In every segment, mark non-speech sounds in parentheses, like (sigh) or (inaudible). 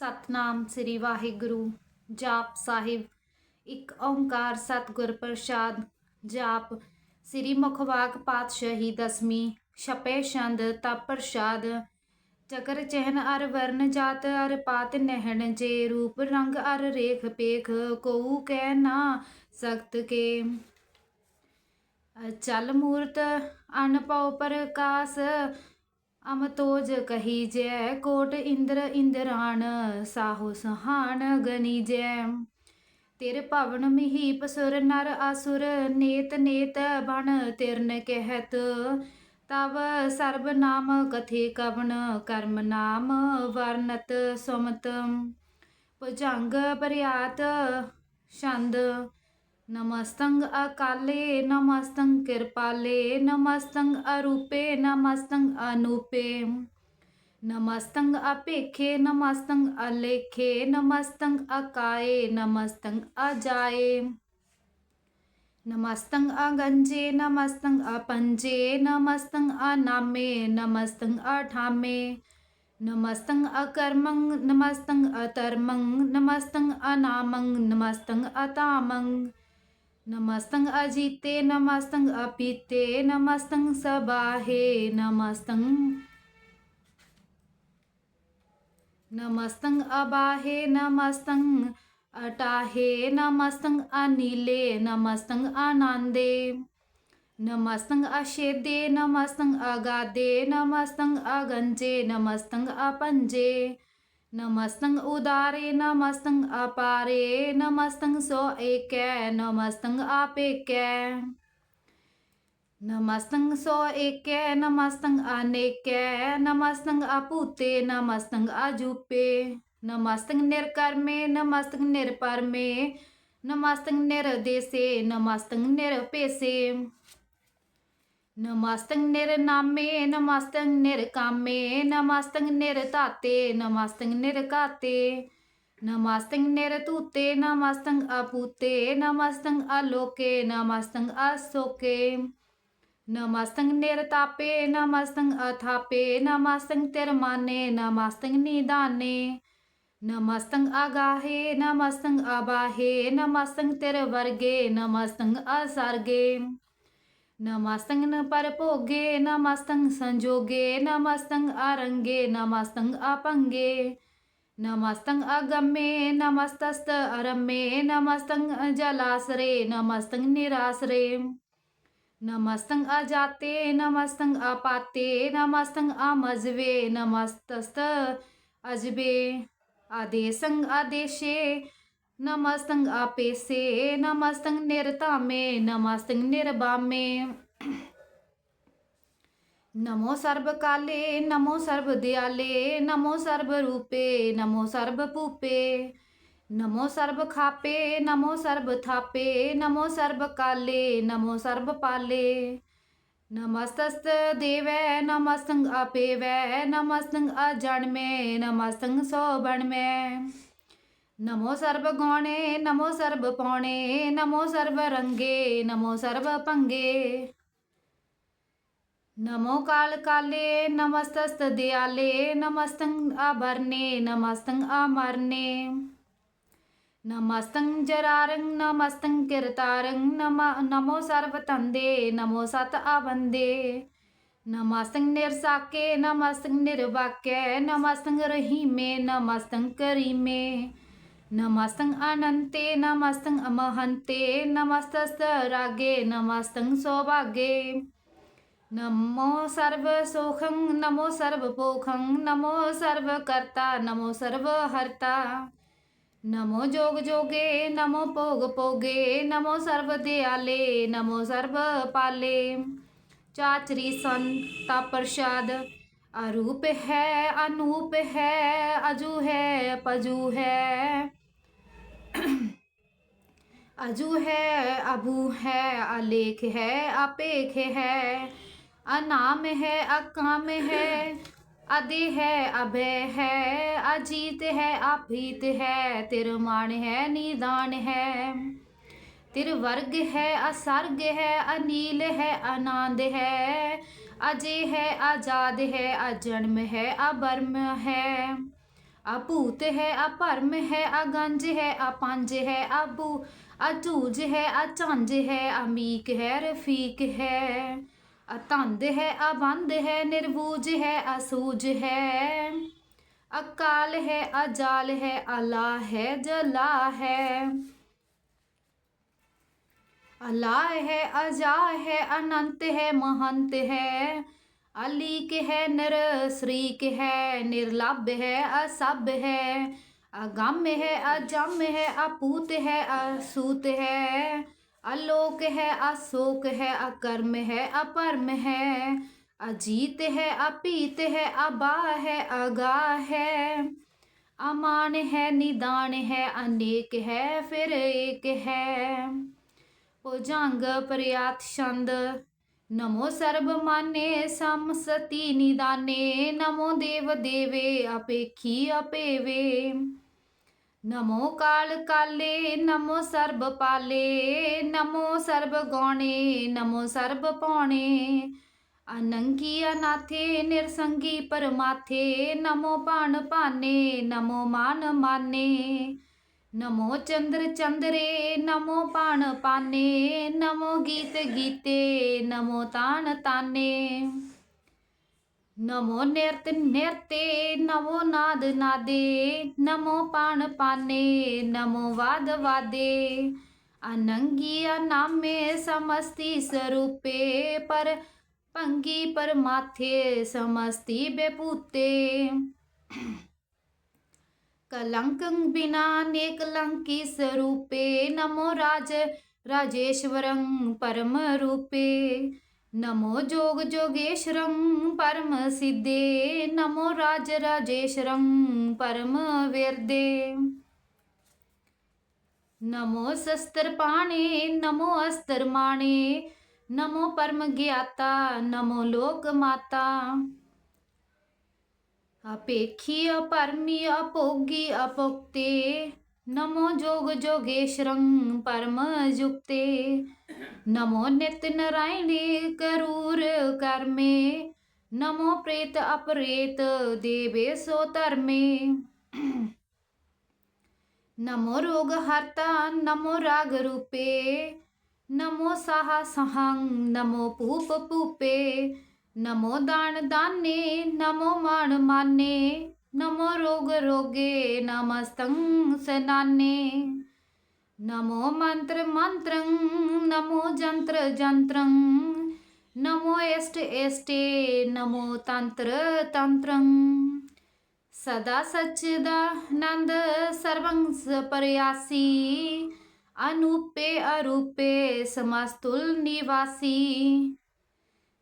ਸਤਨਾਮ ਸ੍ਰੀ ਵਾਹਿਗੁਰੂ। ਜਾਪ ਸਾਹਿਬ, ਇੱਕ ਓੰਕਾਰ ਸਤਿਗੁਰ ਪ੍ਰਸਾਦ। ਜਾਪ, ਸ੍ਰੀ ਮੁਖਵਾਕ ਪਾਤਸ਼ਾਹੀ ਦਸਵੀਂ, ਛਪੇ ਛੰਦ ਤਪ ਪ੍ਰਸਾਦ। ਚਕਰ ਚਹਿਨ ਅਰ ਵਰਨ ਜਾਤ ਅਰ ਪਾਤ ਨਹਿਣ, ਜੇ ਰੂਪ ਰੰਗ ਅਰ ਰੇਖ ਪੇਖ, ਕੋਉ ਕਹਿ ਨਾ ਸਖਤ ਕੇ। ਚਲ ਮੂਰਤ ਅਨਪਉ ਪ੍ਰਕਾਸ ਅਮਤੋਜ ਕਹੀ ਜੈ, ਕੋਟ ਇੰਦਰ ਇੰਦਰਾਣ ਸਾਹੋ ਸਹਾਨ ਗਨੀ ਜੈ। ਤਿਰ ਭਵਨ ਮਿਹੀਪ ਪਸੁਰ ਨਰ ਅਸੁਰ ਨੇਤ ਨੇਤ ਬਣ ਤਿਰਨ ਕਹਿਤ। ਤਵ ਸਰਬ ਨਾਮ ਕਥੇ ਕਵਨ, ਕਰਮ ਨਾਮ ਵਰਨਤ ਸੁਮਤ। ਭੁਜੰਗ ਬਰਿਆਤ ਛੰਦ નમસ્તંગ અકાલે નમસ્તંગ કૃપાલે નમસ્તંગ અરૂપે નમસ્તંગ અનુપે નમસ્તંગ અપેખે નમસ્તંગ અલેખે નમસ્તંગ અકાએ નમસ્તંગ અજાએ નમસ્તંગ અગંજે નમસ્તંગ અપંજે નમસ્તંગ અનામે નમસ્તંગ અઠામે નમસ્તંગ અકર્મંગ નમસ્તંગ અતર્મંગ નમસ્તંગ અનામંગ નમસ્તંગ અતામંગ नमस्तंग अजिते, नमस्तंग अपीते, नमस्तंग सबाहे नमस्तंग। नमस्तंग अबाहे नमस्तंग अटाहे नमस्तंग अनिले, नमस्तंग आनंदे। नमस्तंग अशेदे, नमस्तंग अगादे, नमस्तंग अगंजे, नमस्तंग अपंजे। ਨਮਸਤੰ ਉਦਾਰੇ ਨਮਸਤੰ ਅਪਾਰੇ ਨਮਸਤੰ ਸੋ ਏਕੈ ਨਮਸਤੰ ਆਪੇਕੈ ਨਮਸਤੰ ਸੋ ਏਕੈ ਨਮਸਤੰ ਅਨੇਕੈ ਨਮਸਤੰ ਅਪੂਤੇ ਨਮਸਤੰ ਅਜੂਪੇ ਨਮਸਤੰ ਨਿਰਕਰਮੇ ਨਮਸਤੰ ਨਿਰਪਰਮੇ ਨਮਸਤੰ ਨਿਰਦੇਸੇ ਨਮਸਤੰ ਨਿਰਪੇਸੇ नमास्तंग निर नामे, नमास्तंग निर कामे, नमास्तंग निर ताते, नमास्तंग निर काते। नमास्तंग निर तूते, नमास्तंग अभूते नमास्तंग अलोके, नमास्तंग असोके। नमास्तंग निर तापे, नमास्तंग अथापे, नमास्तंग तिरमाने नमास्तंग निदाने। नमस्तंग अगाहे, नमस्तंग अबाहे, नमस्तंग तिरवर्गे नमस्तंग असर्गे। नमास्तंग न परपोगे, नमास्तंग संजोगे, नमास्तंग आरंगे, नमास्तंग अपंगे। नमस्तंग अगम्ये, नमस्तस्त अरम्ये, नमस्तंग जलासरे, नमस्तंग निरासरे। नमस्तंग अजाते, नमस्तंग अपाते, नमस्तंग अमजवे, नमस्तस्त अजबे आदेशंग आदेशे नमस्तंग आपे से, नमस्तंग निरता में नमस्तंग निर्भा में नमो सर्वकाले नमो सर्वदयाले नमो सर्वरूपे नमो सर्व पूपे। नमो सर्व खापे, नमो सर्व थापे, नमो सर्वकाले नमो सर्वपाले नमस्तस्त देव, नमस्तंग आपे वै, नमस्तंग अजण में नमस्तंग सौभण में ਪੌਣੇ ਨਮੋ ਸਰਬ ਰੰਗੇ ਨਮੋ ਸਰਬ ਪੰਗੇ ਨਮੋ ਕਾਲ ਕਾਲੇ ਨਮਸਤਸਤ ਦਿਆਲੇ ਨਮਸਤੰ ਆਭਰਨੇ ਨਮਸਤੰ ਆਮਰਨੇ ਨਮਸਤੰ ਜਰਾਰੰ ਨਮਸਤੰ ਕਿਰਤਾਰੰ ਨਮ ਨਮੋ ਸਰਬ ਤੰਦੇ ਨਮੋ ਸਤ ਆਵੰਦੇ ਨਮਸਤੰ ਨਿਰਸਾਕੇ ਨਮਸਤੰ ਨਿਰਵਾਕੈ ਨਮਸਤੰ ਰਹੀਮੇ नमस्तं अनन्ते नमस्तं अमहन्ते नमस्तस्तरागे नमस्तं सौभागे नमो सर्वसुखं नमो सर्वपोखं नमो सर्वकर्ता नमो सर्वहर्ता नमो जोग जोगे नमो पोग पोगे नमो सर्वदयाले नमो सर्वपाले चाचरी संता प्रसाद अरूप है अनूप है अजू है पजू है अजू है, अबू है, अलेख है, अपेख है, अनाम है, अकाम है, अदे है, अभय है, अजीत है, अभीत है, तिरमाण है, निदान है। तिरवर्ग है, असर्ग है, अनिल है, अनाद है, अजय है आज़ाद है, अजन्म है, अबर्म है। अपूत है, अपर्म है, अगंज है, अपंज है, अबू अचूज है अचंज है अमीक है रफीक है। अतंद है अबंद है निर्बूज है असूज है। अकाल है अजाल है अला है, जला है। अल्लाह है अजा है, अनंत है, महंत है। अलीक है नर श्रीक है, निर्लभ है असभ है। अगम है अजम है अपूत है असूत है अलोक है अशोक है अकर्म है अपरम है अजीत है अपीत है अबा है अगा है अमान है निदान है अनेक है फिर एक है भुजंग प्रयात छंद नमो सर्व माने सम सती निदाने नमो देव देवे अपेखी अपेवे नमो काल काले नमो सर्ब पाले नमो सर्ब गौणे नमो सर्ब पौणे अनंगी अनाथे निरसंगी परमाथे नमो पान पाने नमो मान माने नमो चंद्र चंद्रे नमो पान पाने नमो गीत गीते नमो तान ताने नमो नृत नृत्य नमो नाद नादे, नमो पान पाने, नमो वाद वादे। अनंगी अनामे समस्ती स्वरूपे पर पंगी पर माथे समस्ती बेपूते। कलंक बिना नेकलंकी स्वरूपे नमो राज राजेश्वरं परम रूपे। నమో జోగ జోగేశ్వరం పరమ సిద్ధే నమో రాజరాజేశ్వరం పరమ వ్యర్థే నమో శస్త్రపాణే నమో అస్తర్మాణే నమో పరమ జ్ఞాత నమో లోకమాత ਅਪੇਖੀ ਅਪਰਮੀ ਅਪੋਗੀ ਅਪੋਕਤੇ नमो जोग जोगेश्वरं परम जुक्ते। नमो नित्य नारायणे करूर कर्मे। नमो प्रेत अपरेत देवे सो धर्मे। नमो रोग हर्ता, नमो राग रूपे। नमो साहा सहं नमो पूप पूपे। नमो दान दाने, नमो मान माने। नमो रोग रोगे नमस्तं सनाने नमो मंत्र मंत्रं नमो जंत्र जंत्रं नमो एष्ट एष्टे नमो तंत्र तंत्रं सदा सच्चिदानंद सर्वं प्रयासी अनूपे अरूपे समस्तुल निवासी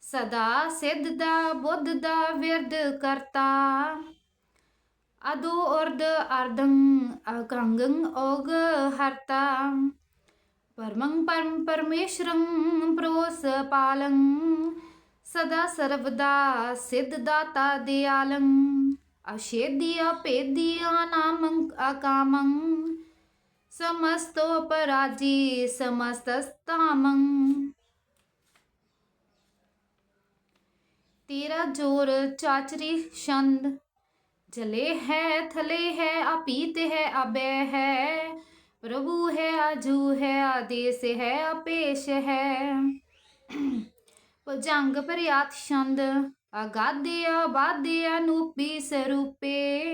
सदा सिद्ध दा बुद्ध दा विरद करता अदो उर्द अर्दं अकंगं ओग हर्ता परमं परम परमेश्वरं प्रोस पालं सदा सर्वदा सिद्धदाता दयालं अषेद्य अपेद्य अनामं अकामं समस्तोपराजी समस्तस्तामं तेरा जोर चाचरी छंद जले है, थले है, अपीत है, अबे है। प्रभु है, अजू है, आदेश है अपेश है। (clears throat) भुजंग प्रयात छंद अगाद्य अबाद्य अनूपी स्वरूपे।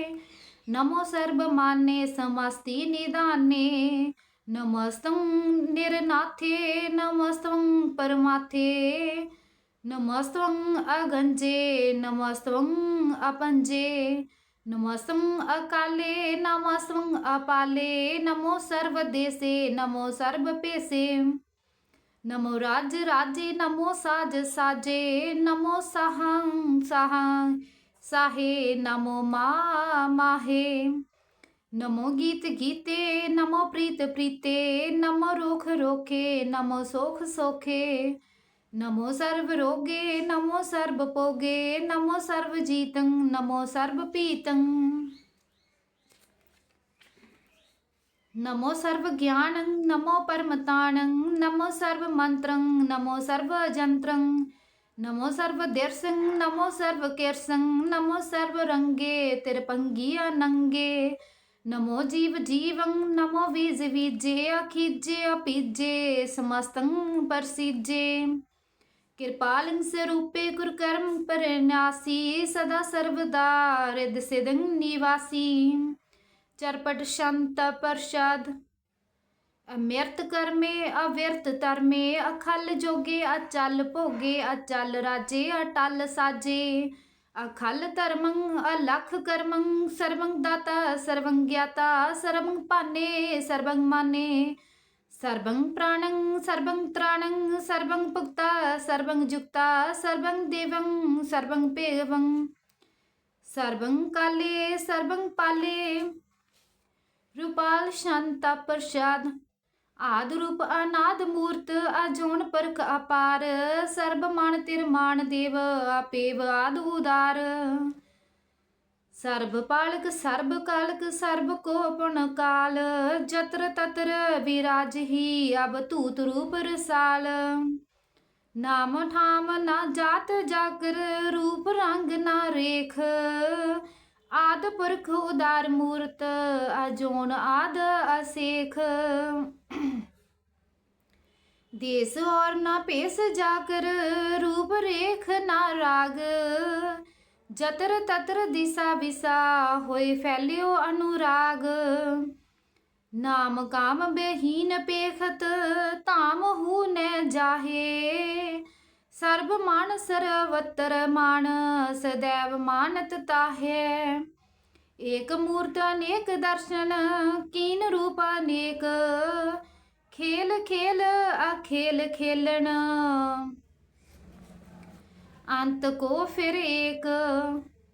नमो सर्व माने समस्ति निदाने। नमस्तं निरनाथे नमस्तं परमाथे। नमस्त्वं अगंजे नमस्त्वं अपंजे। नमस्तं अकाले नमस्त्वं अपाले, नमो सर्वदेशे नमो सर्वपेशे नमो राज्य राज्य नमो साज साजे, नमो साहं साहं साहे, नमो मा माहे। नमो गीत गीते, नमो प्रीत प्रीते, नमो रोख रोखे, नमो सोख सोखे। नमो सर्वरोगे नमो सर्वपोगे नमो सर्वजीतं नमो सर्वपीतं। नमो सर्वज्ञानं नमो परमताणं नमो सर्वमन्त्रं नमो सर्वजन्त्रं नमो सर्वदेशं नमो सर्वकेर्सं नमो सर्वरङ्गे तिरपङ्गी अनङ्गे। नमो जीवजीवं नमो बीजवीज्ये अखिज्ये अपिज्ये समस्तं परसिज्ये। कृपालं स्वरूपे गुरुकर्म परनासी ਸਦਾ सर्वदा हृद सिदं निवासी चरपट शांत प्रसाद ਅਮਰਤ ਕਰਮੇ, ਅਵਿਰਤ ਤਰਮੇ ਅਖਲ ਜੋਗੇ, ਅਚਲ ਭੋਗੇ, ਅਚਲ ਰਾਜੇ, ਅਟਲ ਸਾਜੇ। ਅਖਲ ਧਰਮੰ, ਅਲਖ ਕਰਮੰ ਸਰਵੰਗ ਦਾਤਾ, ਸਰਵੰ ਗਿਆਤਾ, ਸਰਵੰ ਪਾਨੇ ਸਰਵੰ ਮਾਨੇ। सर्वं प्राणं सर्वं त्राणं सर्वं पुक्ता सर्वं जुक्ता सर्वं देवं सर्वं पेवं सर्वं काले सर्वं पाले रूपाल शांता प्रसाद ਆਦ ਰੂਪ ਅਨਾਦ ਮੂਰਤ ਅਜੋਨ ਪਰਖ ਅਪਾਰ ਸਰਬ ਮਨ ਤਿਰਮਾਨ ਦੇਵ ਆਪੇਵ ਆਦ ਉਦਾਰ ਸਰਬ ਪਾਲਕ, ਸਰਬ ਕਾਲਕ, ਸਰਬ ਕੋਪਨ ਕਾਲ। ਜਤਰ ਤਤਰ ਵਿਰਾਜ ਹੀ, ਅਬ ਧੂਤ ਰੂਪ ਰਸਾਲ। ਨਾਮ ਠਾਮ ਨਾ ਜਾਤ ਜਾਕਰ, ਰੂਪ ਰੰਗ ਨਾ ਰੇਖ। ਆਦ ਪੁਰਖ ਉਦਾਰ ਮੂਰਤ, ਅਜੋਨ ਆਦ ਅਸੇਖ। ਦੇਸ ਔਰ ਨਾ ਭੇਸ ਜਾਕਰ, ਰੂਪ ਰੇਖ ਨਾ ਰਾਗ। ਜਤਰ ਤਤਰ ਦਿਸਾ ਵਿਸਾ ਹੋਏ ਫੈਲਿਓ ਅਨੁਰਾਗ। ਨਾਮ ਕਾਮ ਬੇਹੀਨ ਪੇਖਤ, ਧਾਮ ਹੂ ਨੈ ਜਾਹੇ। ਸਰਬ ਮਾਨ ਸਰਵਤਰ ਮਾਨ ਸदैव ਮਾਨਤ ਤਾਹੇ। ਏਕ ਮੂਰਤ ਅਨੇਕ ਦਰਸ਼ਨ, ਕੀਨ ਰੂਪ ਅਨੇਕ। ਖੇਲ ਖੇਲ ਆ ਖੇਲ ਖੇਲਣ। अंत को फिर एक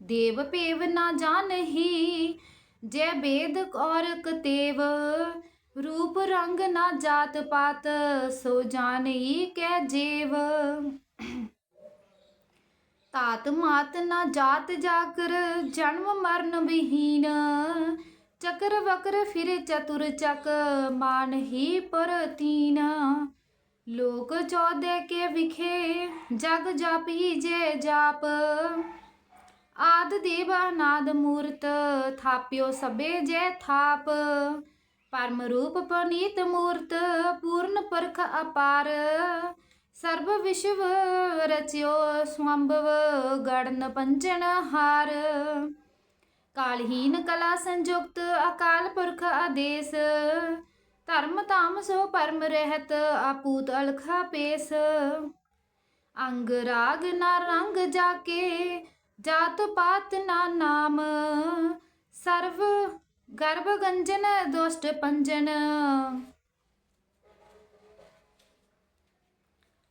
देव पेव ना जानही जय बेद और कतेव रूप रंग ना जात पात सो जानई कै जेव ਤਾਤ ਮਾਤ ਨਾ ਜਾਤ ਜਾਕਰ ਜਨਮ ਮਰਨ ਵਿਹੀਨ ਚਕਰ ਵਕਰ ਫਿਰ ਚਤੁਰ ਚਕ ਮਾਨ ਹੀ ਪਰਤੀਨ ਲੋਕ ਚੌਦੇ ਕੇ ਵਿਖੇ ਜਗ ਜਾਪੀ ਜੇ ਜਾਪ। ਆਦ ਦੇਵ ਅਨਾਦ ਮੂਰਤ ਥਾਪਿਓ ਸਭੇ ਜੈ ਥਾਪ। ਪਰਮ ਰੂਪ ਪਨੀਤ ਮੂਰਤ ਪੂਰਨ ਪਰਖ ਅਪਾਰ। ਸਰਬ ਵਿਸ਼ਵ ਰਚਿਓ ਸੰਭਵ ਗੜਨ ਪੰਜਨ ਹਾਰ। ਕਾਲਹੀਨ ਕਲਾ ਸੰਯੁਕਤ ਅਕਾਲ ਪੁਰਖ ਆਦੇਸ। ਧਰਮ ਤਾਮ ਸੋ ਪਰਮ ਰਹਿਤ, ਆਪੂਤ ਅਲਖਾ ਪੇਸ। ਅੰਗ ਰਾਗ ਨਾ ਰੰਗ ਜਾਕੇ, ਜਾਤ ਪਾਤ ਨਾ ਨਾਮ। ਸਰਵ ਗਰਭ ਗੰਜਨ, ਦੁਸ਼ਟ ਪੰਜਨ।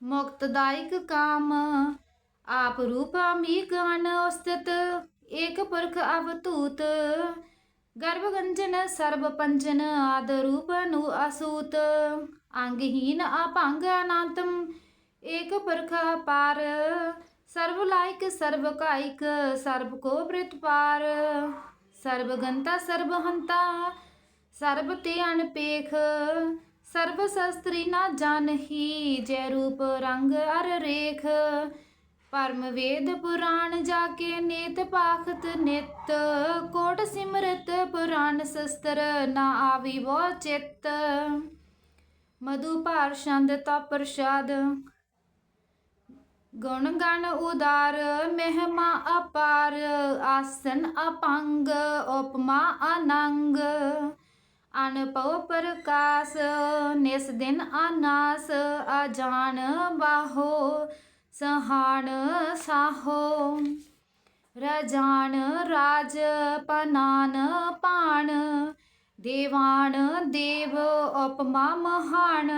ਮੁਕਤਦਾਇਕ ਕਾਮ, ਆਪ ਰੂਪ ਅਮੀਕ ਅਨ ਉਸਤਤ, ਏਕ ਪੁਰਖ ਅਵਤੂਤ ਗਰਭਗੰਜਨ ਗੰਜਨ ਸਰਬ ਆਦ ਰੂਪ ਨੂੰ ਅਸੂਤ। ਅੰਗਹੀਨ ਅਭੰਗ ਅਨੰਤਮ ਏਕ ਪੁਰਖ ਅਪਾਰ। ਸਰਬ ਲਾਇਕ ਸਰਬ ਕਾਇਕ ਸਰਬ ਕੋ ਪ੍ਰਤਪਾਰ ਸਰਬ ਗੰਤਾ ਸਰਬ ਹੰਤਾ ਸਰਬ ਤੇ ਅਨਪੇਖ। ਸਰਬ ਸ਼ਸਤਰੀ ਨਾ ਜਾਣਹੀ, ਜੈ ਰੂਪ ਰੰਗ ਅਰ ਰੇਖ। ਪਰਮ ਵੇਦ ਪੁਰਾਣ ਜਾ ਕੇ ਨੇਤ ਪਾਖਤ ਨਿਤ, ਕੋਟ ਸਿਮਰਤ ਪੁਰਾਣ ਸ਼ਸਤਰ ਨਾ ਆਵੀ ਵੋ ਚਿੱਤ। ਮਧੂ ਭਾਰ ਛੰਦ ਤਾ ਪ੍ਰਸਾਦ, ਗੁਣ ਗਣ ਉਦਾਰ, ਮਹਿਮਾ ਅਪਾਰ, ਆਸਨ ਅਪੰਗ, ਉਪਮਾ ਅਨੰਗ। ਅਨਪਉ ਪ੍ਰਕਾਸ਼, ਨਿਸ ਦਿਨ ਅਨਾਸ, ਅਜਾਨ ਬਾਹੋ। ਸਹਾਣ ਸਾਹੋ, ਰਜਾਨ ਰਾਜ ਪਨਾਨ ਪਾਣ ਦੇਵਾਨ ਦੇਵ ਉਪਮਾ ਮਹਾਨ,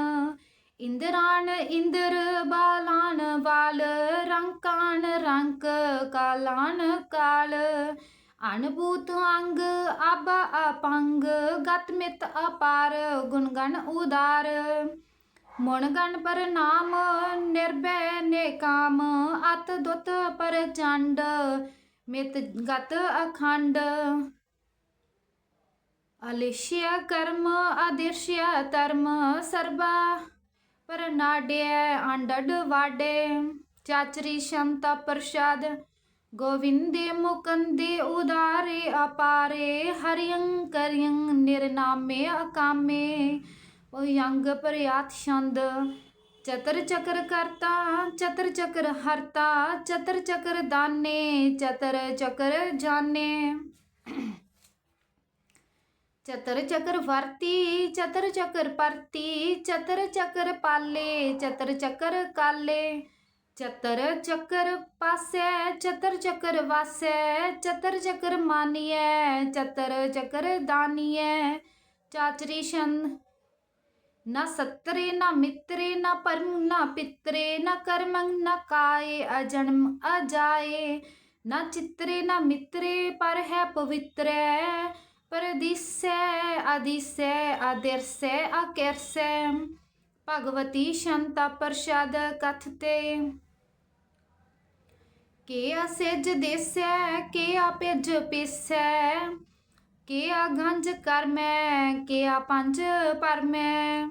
ਇੰਦਰਾਨ ਇੰਦਰ ਬਾਲਾਨ ਬਾਲ ਰੰਕਾਨ ਰੰਕ ਕਾਲਾਨ ਕਾਲ ਅਨਭੂਤ ਅੰਗ ਅਬ ਅਪੰਗ ਗਤ ਅਪਾਰ, ਗੁਣਗਣ ਉਦਾਰ। ਮਨ ਗਣ ਪਰ ਨਾਮ ਨਿਰਭੈ ਨੇਕਾਮ, ਅਤ ਦੁਤ ਪਰ ਚੰਡ ਮਿਤ ਗਤ ਅਖੰਡ। ਅਲਿਸ਼ਿਆ ਕਰਮ ਆਦਿਰਸ਼ਿਆ ਧਰਮ, ਸਰਬਾ ਪਰ ਨਾਡਿਐ ਅੰਡਡ ਵਾਡੇ। ਚਾਚਰੀ ਸ਼ੰਤਾ ਪ੍ਰਸਾਦ, ਗੋਵਿੰਦੇ ਮੁਕੰਦੇ ਉਦਾਰੇ ਅਪਾਰੇ। ਹਰਿਯੰ ਕਰਿਯੰ ਨਿਰਨਾਮੇ ਅਕਾਮੇ। यंग प्रयात छंद चतर चक्र करता चतर चक्र हरता चतर चक्र दाने चतर चक्र जाने चतर चक्र वर्ती चतर चक्र परती चतर चक्र पाले चतर चक्र काले चतर चक्र पासे चतर चक्र वासे चतर चक्र मानिए चतर चक्र दानिए चाचरी छंद ਨਾ ਸਤਰੇ, ਨਾ ਮਿੱਤਰੇ, ਨਾ ਪਰਮ, ਨਾ ਪਿਤਰੇ, ਨਾ ਕਰਮੰ, ਨਾ ਕਾਏ, ਅਜਨਮ ਅਜਾਏ। ਨਾ ਚਿਤਰੇ, ਨਾ ਮਿਤਰੇ, ਪਰ ਹੈ ਪਵਿੱਤਰੈ। ਪਰਦਿਸੈ ਆਦਿਸੈ ਆਦਰਸੈ, ਆਕਰਸੈ। ਭਗਵਤੀ ਸ਼ੰਤਾ ਪ੍ਰਸਾਦ ਕਥਤੇ ਕੇ ਅਸੇਜ ਦੇਸੈ, ਕੇ ਆ ਭੇਜ ਕੇ ਆ ਗੰਜ ਕਰਮੈ ਕੇ ਆ ਪੰਜ ਪਰਮੈ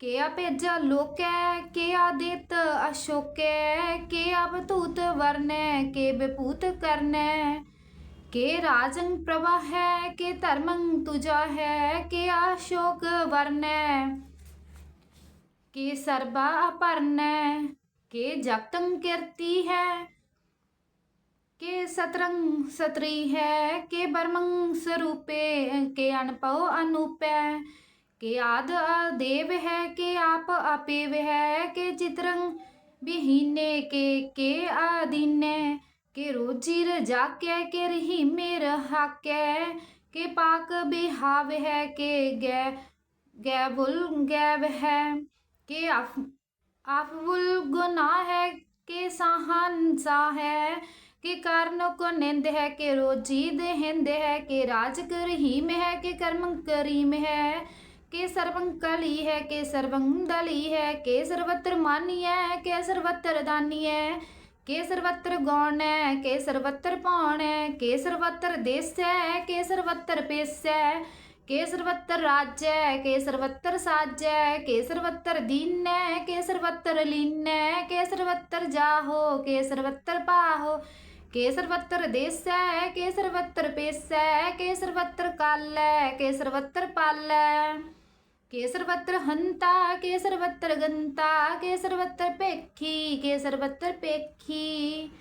ਕੇ ਆ ਭੇਜਾ ਲੋਕੈ ਕੇ ਆ ਦੇਤ ਅਸ਼ੋਕੈ ਕੇ ਆ ਬਤੂਤ ਵਰਨੈ ਕੇ ਬਿਪੂਤ ਕਰਨੈ ਕੇ ਰਾਜੰ ਪ੍ਰਭਾ ਹੈ ਕੇ ਧਰਮੰ ਤੁਜਾ ਹੈ ਕੇ ਆ ਸ਼ੋਕ ਵਰਨੈ ਕੇ ਸਰਬਾ ਅਪਰਨੈ ਕੇ ਜਗਤੰ ਕੀਰਤੀ ਹੈ के सतरंग सत्री है, के बर्मंग स्वरूपे के अनपव अनुपै, के आद देव है, के आप अपेव है, के चित्रंग बिहीने, के के आदीने, के रोजीर जाके, के रही मेर हाके के पाक बिहाव है, के गै गैबुल गैब है, के आफ आफबुल गुना है, के साहन सा है ਕਿ ਕਾਰਨ ਕੋ ਨਿੰਦ ਹੈ ਕਿ ਰੋਜੀ ਦੇ ਹਿੰਦ ਹੈ ਕਿ ਰਾਜ ਕਰਹੀਮ ਹੈ ਕਿ ਕਰਮ ਕਰੀਮ ਹੈ ਕਿ ਸਰਵੰ ਕਲੀ ਹੈ ਕਿ ਸਰਵੰ ਦਲੀ ਹੈ ਕਿ ਸਰਵਤਰ ਮਾਨੀ ਹੈ ਕਿ ਸਰਵਤਰ ਦਾਨੀ ਹੈ ਕੇ ਸਰਵਤਰ ਗੌਣ ਹੈ ਕੇ ਸਰਵਤਰ ਪਾਉਣ ਹੈ ਕੇ ਸਰਵਤਰ ਦੇਸ ਹੈ ਕੇ ਸਰਵਤਰ ਪੇਸ ਹੈ ਕੇ ਸਰਵਤਰ ਰਾਜ ਹੈ ਕੇ ਸਰਵਤਰ ਸਾਜ ਹੈ ਕੇ ਸਰਵਤਰ ਦੀਨ ਹੈ ਕੇ ਸਰਵਤਰ ਲੀਨ ਹੈ ਕੇ ਸਰਵਤਰ ਜਾਹੋ ਕੇ ਸਰਵਤਰ ਪਾਹੋ सर्वत्र देसै के सर्वत्र पेसै के सर्वत्र कालै के सर्वत्र पालै। के सर्वत्र हंता के सर्वत्र गंता के सर्वत्र पेखी के सर्वत्र पेखी।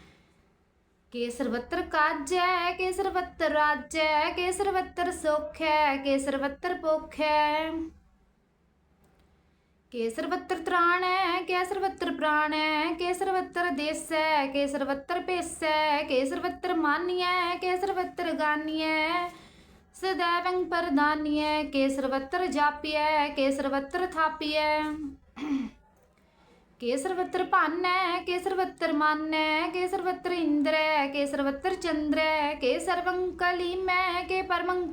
के सर्वत्र काजै के सर्वत्र राज्य के सर्वत्र सुख के सर्वत्र पोख। के सर्वत्र त्राण है के सर्वत्र प्राण है के सर्वत्र देश है के सर्वत्र पेश है के सर्वत्र मान्य है के सर्वत्र गान्य है सदैवं परदान्य के सर्वत्र जाप्य के सर्वत्र थाप्य के सर्वत्र पान है के सर्वत्र मान है के सर्वत्र इंद्र है के सर्वत्र चंद्र है के सर्वं कलीम है के परमं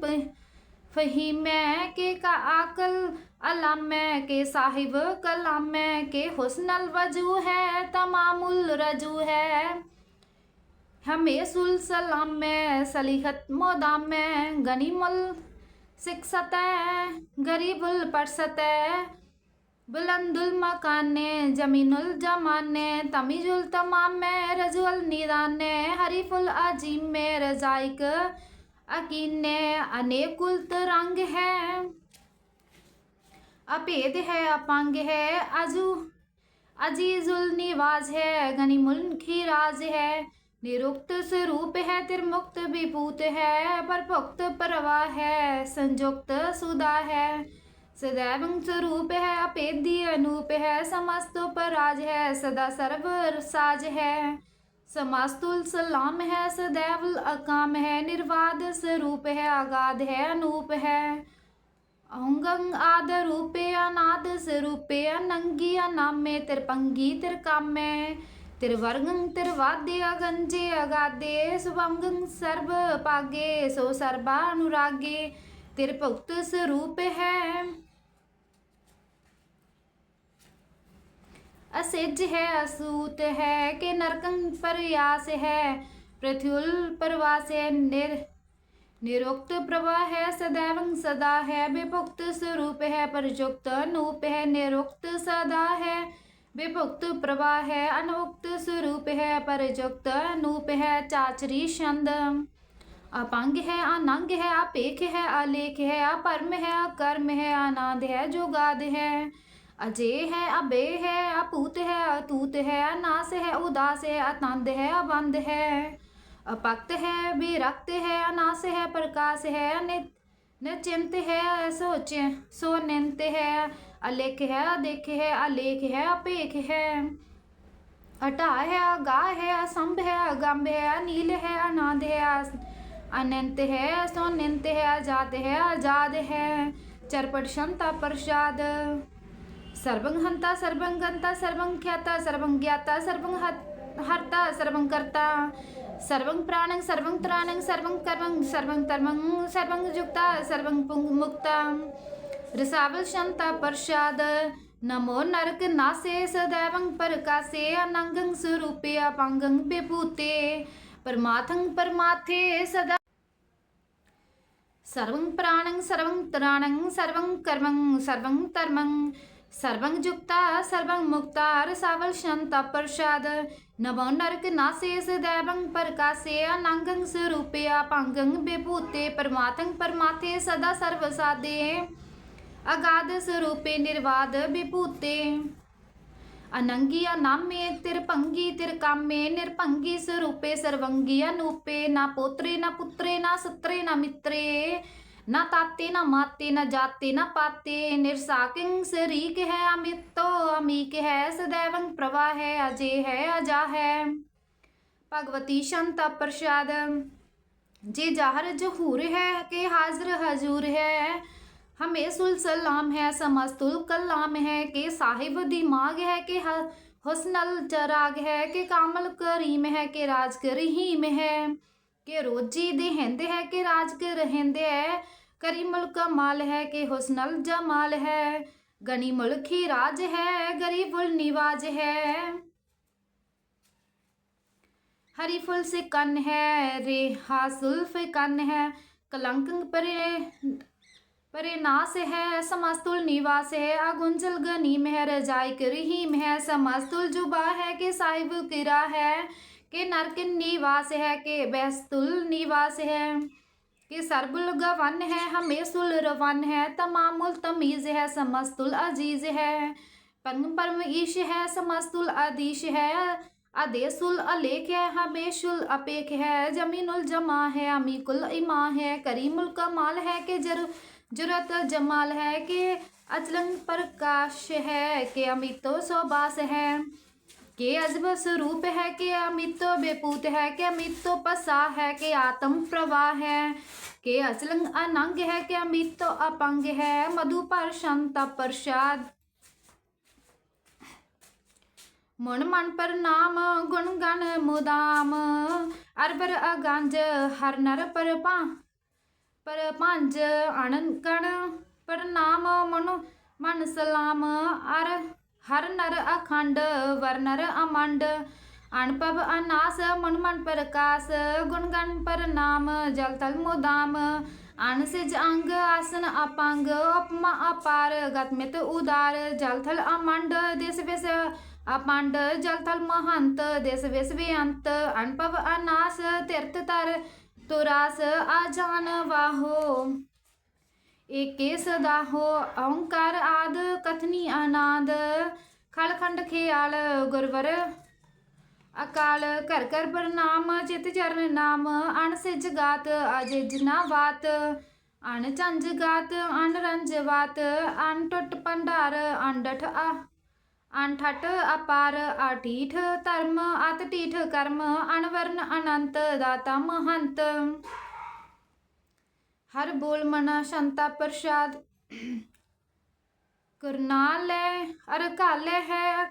फहीमै के का आकल अलामै के साहिब कलामै के हुस्नल वज़ू है, तमामुल रजू है। हमें सुल सलामै सलीहत मोदाम मोदामै गनीमुल सिक्सत गरीबुल परसत बुलंदुल मकाने, जमीनुल जमाने, तमीजुल तमामे रजुअल निदान हरीफुल अजीमे रजाइक। अकीने अनेकुल तरंग है। अभेद है, अपंग है, अजू, अजीजुल निवाज है गनिमुल राज है। निरुक्त स्वरूप है, त्रिमुक्त विभूत है, परभुक्त प्रवाह है, संयुक्त सुधा है। सदैव स्वरूप है अपेदी अनूप है, समस्त पराज है, सदा सर्व साज है। समास्तुल सलाम है सदैव अकाम है, निर्वाद स्वरूप है आगाध है, अनूप है। अंगंग आद रूपे अनाद स्वरूपे, अनंगी अनामे तिरपंगी तिरकामे। तिरवर्गं तिरवाद्य अगंजे अगादे सुभंगं सर्व पागे, सो सर्वा अनुरागे तिरभुक्त स्वरूप है। असिज है, असूत है कि नरकं प्रयास है। पृथ्युल प्रवास है, निर, निरुक्त प्रवाह है, सदैव सदा है। विभुक्त स्वरूप है, परयुक्त अनूप है, निरुक्त सदा है। विभुक्त प्रवाह है अनुक्त स्वरूप है परजुक्त अनूप है, चाचरी छंद। अपंग है, अनंग है अपेख है अलेख है, अपरम है, अकर्म है, अनाद है, जोगाद है। अजय है अबे है अपूत है अतूत है अनास है उदास है अतंद है अबंद है अपक्त है विरक्त है अनास है प्रकाश है अनित निश्चिंत है सोच सो निंत है अलेख है अदेख है अलेख है अपेख है अटा है अगा है असंभ है अगंभ है अनील है अनाद है अनंत है सोनंत है आज़ाद है आज़ाद है चरपट क्षमता प्रसाद सर्वं हंता सर्वं गंता सर्वं ख्याता, सर्वं ज्ञाता, सर्वं हर्ता, सर्वं कर्ता, सर्वं प्राणं, सर्वं त्राणं, सर्वं कर्मं सर्वं कर्मं सर्वं युक्ता, सर्वं मुक्ता। रसावल क्षमता प्रसाद नमो नरक नासे सदैवं परकासे अनंगं स्वरूपे अपंगं विभूते परमाथं परमाथे सदा सर्वं प्राणं, सर्वं त्राणं, सर्वं कर्मं, सर्वं धर्मं सर्वं जुक्ता सर्वं मुक्ता रसावल शांता प्रसाद नवो नरक नाशेष दैवं प्रकाशे अनांगं स्वरूपे अपांगं विभूते परमातं परमाथे सदा सर्वसादे अगाध स्वरूपे निर्वाद विभूते अनंगी अनामे तिरपंगी तिरकामे निरपंगी स्वरूपे सर्वंगी अनूपे ना पोत्रे ना पुत्रे ना सत्रे ना मित्रे न ताते, न माते, न जाते, न पाते। निर्साकिंग शरीक है अमितो अमीक है, सदैव प्रभा है अजय है अजा है। भगवती शांता प्रसाद, जे जाहर जहूर है, के हाजर हजूर है। हमें सुल सलाम है, समस्तुल कलाम है, के साहिब दिमाग है, के हसनल चराग है, के कामल करीम है, के राज करीम है। के रोजी देहंदे है के राज कर रहंदे है। करीमुल कमाल है के हुसनल जमाल है। गनी मुल्खी राज है गरीबुल निवाज है। हरी फुल से कन है रे हासुल्फ कन है। कलंक परे परे नास है, समस्तुल निवास है। अगुंजल गनीम है रजाई रहीम है समस्तुल जुबा है के साहिब किरा है। के नरक निवास है, के बैस्तुल निवास है, कि सरबुल गवन है हमेशुल रवन है, तमामुल तमीज है, समस्तुल अज़ीज़ है, परम परम ईश है, समस्तुल अदीश है, अदेसुल अलेख है, हमेशुल अपेख है, जमीनुल जमा है, अमीकुल इमा है, करीमुल कमाल है, के जर जुरत जमाल है, कि अचलंग प्रकाश है, कि अमितो सोबास है। के अजब स्वरूप है के अमित तो बेपूत है के अमित तो पसा है के आत्म प्रवाह है। के असलंग अनंग है के अमित तो अपंग है। मधु पर शांत प्रसाद। मन मन पर नाम, गुण गण मुदाम। अरबर अगंज, हर नर पर पा, पर पांज पंज गण पर नाम, मनु मन सलाम। अर ਹਰ ਨਰ ਅਖੰਡ, ਵਰ ਨਰ ਅਮੰਡ, ਅਨਪਵ ਅਨਾਸ, ਮਨ ਮਨ ਪ੍ਰਕਾਸ, ਗੁਣ ਗਣ ਪਰਨਾਮ ਜਲ ਤਲ ਮੋਦਾਮ ਅਨਸਿਜ ਅੰਗ, ਆਸਨ ਅਪੰਗ, ਉਪਮਾ ਅਪਾਰ ਗਤਮਿਤ ਉਦਾਰ, ਜਲ ਥਲ ਅਮੰਡ, ਦੇਸ ਵਿਸ ਅਪੰਡ, ਜਲ ਥਲ ਮਹੰਤ, ਦੇਸ ਵਿਸ ਵਿਅੰਤ, ਅਨਪਵ ਅਨਾਸ ਤਿਰਤ ਤਰ, ਤੁਰਾਸ, ਆਜਾਨ ਵਾਹੋ। एके सदा हो ओंकार आद कथनी अनाद खलखंड खेयाल गुरवर अकाल कर कर प्रनाम चित चरण नाम अण सिज गात अज जिना बात अण चंज गात अण रंज बात अण टुट भंडार अंडठ आ ਅਨਠਟ ਅਪਾਰ ਅਟੀਠ ਧਰਮ ਅਤ ਟੀਠ ਕਰਮ ਅਨਵਰਨ ਅਨੰਤ ਦਾਤਾ ਮਹੰਤ हर बोल मना शांता प्रसाद करनाल है अरकालय है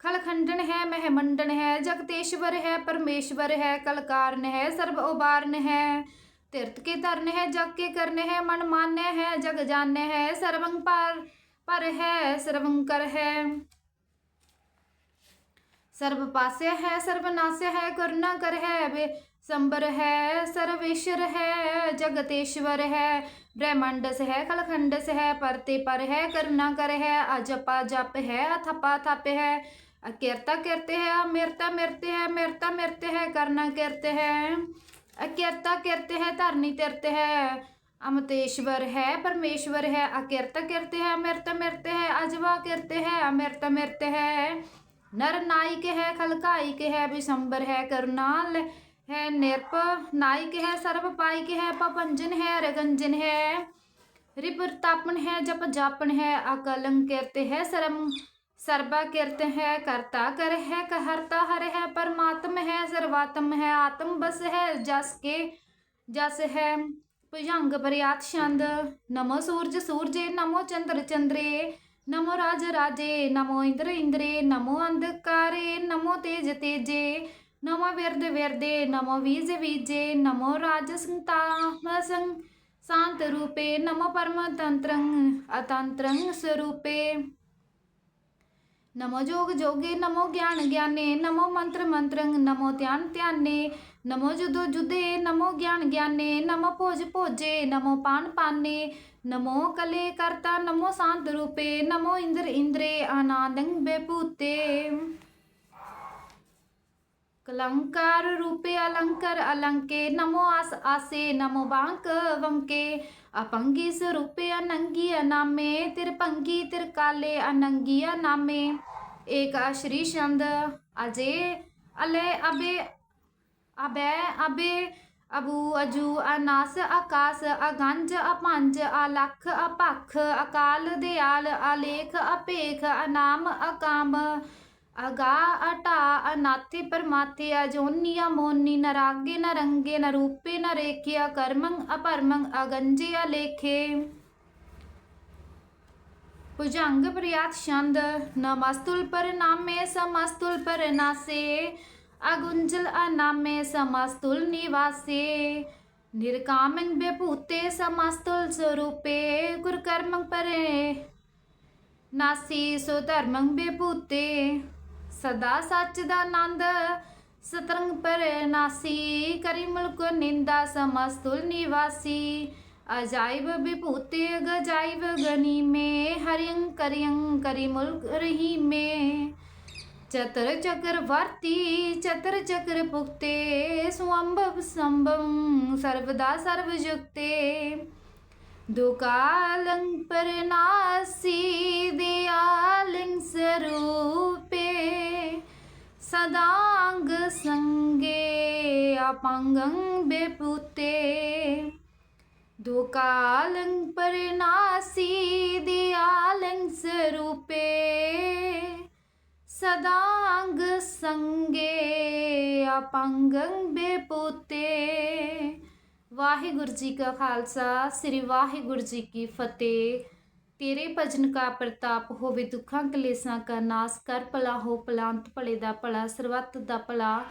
खलखंडन है महमंडन है जगतेश्वर है परमेश्वर है कलकारन है सर्व उबारन है तीर्थ के तरन है जग के करण है मन मान्य है जग जान्य है सर्वंग पर पर है सर्वंकर है सर्व पास्य है सर्वनाश्य है करुणा कर है संबर है, सर्वेश्वर है, जगतेश्वर है, ब्रह्मांडस है खलखंडस है, परते पर है करुणा कर है, अजपा जप है, अथपा थप है, अकेरता करते हैं, अमेरता मेरते हैं, मेरता मेरते हैं, करना करते हैं, अकेरता करते हैं, धरनी तरते हैं, अमतेश्वर है, परमेश्वर है, अकेरता करते हैं, अमेरता मेरते हैं, अजवा करते हैं, अमेरता मेरते हैं, नर नायिक है खलकाई खलकायिक है विशंबर है, करुणाल है निरप नायिक है सर्व पायिक है, पपंजन है रगंजन है। रिपतापन है, जप जापन है अकलंक कहते है सरम सर्वा कहते हैं, करता कर है, कहरता हर है, परमात्म है, सर्वात्म है, आत्म बस है, जस के, जस है। पर्यात छंद, नमो सूरज सूरजे, नमो चंद्र चंद्रे, नमो राज राजे, नमो इंद्र इंद्रे, नमो अंधकारे, नमो तेज तेजे। नमो व्यर्द व्यर्दे नमो बीज बीजे नमो राज संतामसं शांत रूपे नमो परम तंत्रं अतंत्रं स्वरूपे नमो जोग जोगे नमो ज्ञान ज्ञाने नमो मंत्र मंत्रं नमो ध्यान ध्याने नमो जुदो जुदे नमो ज्ञान ज्ञाने नमो भोज भोजे नमो पान पाने नमो कले कर्ता नमो शांत रूपे नमो इंद्र इंद्रे आनंदं बेपूते कलंकार रूपे अलंकार अलंके, नमो आस आसे, नमो बांक वंके। अपंगी स्वरूपे अनंगी अनामे, तिरपंगी तिरकाले अनंगी अनामे। एक श्री छंद, अजे, अले, अबे अबे अबे, अबू, अजू, अनास आकाश अगंज, अपंज, अलख, अपख, अकाल, दयाल अलेख अपेख, अनाम, अकाम। अगा अटा अनाथे परमाथे अजोनिया मोहनी न रागे न रंगे न रूपे न रेखे अकर्मंग अपरमंग अगंजे अलेखे भुजंग प्रयात छंद नमस्तुल पर नामे समस्तुल पर नासे अगुंजल अनामे समस्तुल निवासे निरकामंग बेभूते समस्तुल स्वरूपे गुरकर्मंग परे नासी सुधर्मंग बेभूते सदा सच्चिदानंद सतरंग पर नासी करी मुल्क निंदा समस्तुल निवासी अजाइब विभूति गजाइब गनी में हरियं करियं मुल्क रही में चतर चक्रवर्ती चतर चक्र पुक्ते स्वंभव संभव सर्वदा सर्वजुक्ते दुकालं पर नासी दयालिंग स्वरूपे ਸਦਾੰਗ ਸੰਗੇ ਆਪੰਗੰ ਬੇਪੁੱਤੇ। ਦੁਕਾਲੰ ਪਰਨਾਸੀ ਦਿਆਲੰ ਸਰੂਪੇ। ਸਦਾੰਗ ਸੰਗੇ ਆਪੰਗੰ ਬੇਪੁੱਤੇ। ਵਾਹਿਗੁਰੂ ਜੀ ਕਾ ਖਾਲਸਾ, ਸ੍ਰੀ ਵਾਹਿਗੁਰੂ ਜੀ ਕੀ ਫਤਿਹ। ਤੇਰੇ ਭਜਨ ਕਾ ਪ੍ਰਤਾਪ ਹੋਵੇ ਦੁੱਖਾਂ ਕਲੇਸ਼ਾਂ ਕਾ ਨਾਸ, ਕਰ ਭਲਾ ਹੋ ਭਲਾਂਤ ਭਲੇ ਦਾ ਭਲਾ ਸਰਬੱਤ ਦਾ ਭਲਾ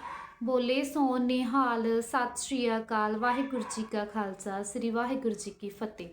ਬੋਲੇ ਸੋ ਨਿਹਾਲ। ਸਤਿ ਸ਼੍ਰੀ ਅਕਾਲ, ਵਾਹਿਗੁਰੂ ਜੀ ਕਾ ਖਾਲਸਾ, ਸ੍ਰੀ ਵਾਹਿਗੁਰੂ ਜੀ ਕੀ ਫਤਿਹ।